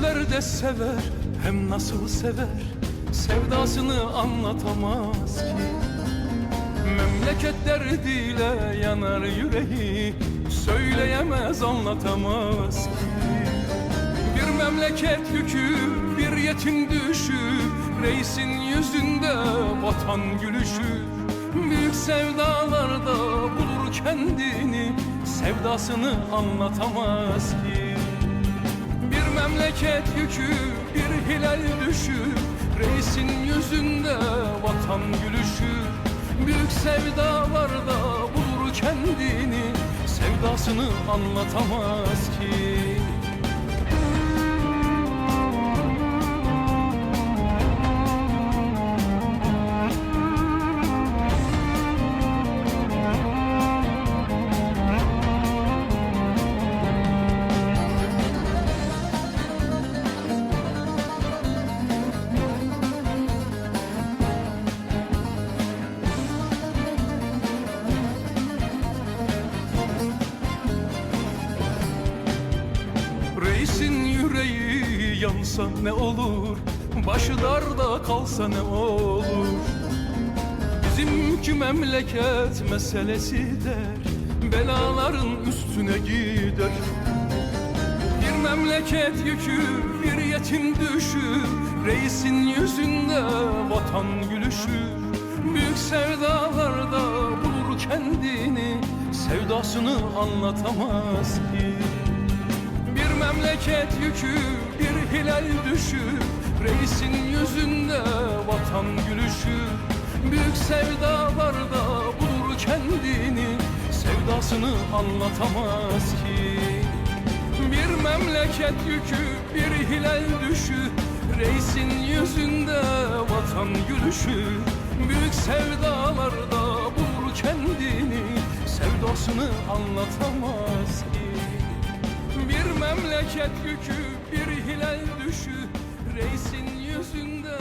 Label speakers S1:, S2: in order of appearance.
S1: Türkler de sever hem nasıl sever Sevdasını anlatamaz ki. Memleket derdiyle yanar yüreği Söyleyemez anlatamaz ki. Bir memleket yükü bir yetim düşü Reisin yüzünde vatan gülüşü. Büyük sevdalarda bulur kendini Sevdasını anlatamaz ki memleket yükü, bir hilal düşü. Reisin yüzünde vatan gülüşü. Büyük sevdalarda bulur kendini. Sevdasını anlatamaz ki Reisin yüreği yansa ne olur? Başı darda kalsa ne olur? Bizimki memleket meselesi der Belaların üstüne gider. Bir memleket yükü bir yetim düşür. Reisin yüzünde vatan gülüşür. Büyük sevdalarda bulur kendini Sevdasını anlatamaz ki memleket yükü, bir hilal düşü. Reisin yüzünde vatan gülüşü. Büyük sevdalarda bulur kendini. Sevdasını anlatamaz ki. Bir memleket yükü, bir hilal düşü. Reisin yüzünde vatan gülüşü. Büyük sevdalarda bulur kendini. Sevdasını anlatamaz ki memleket yükü bir hilal düşü. Reisin yüzünde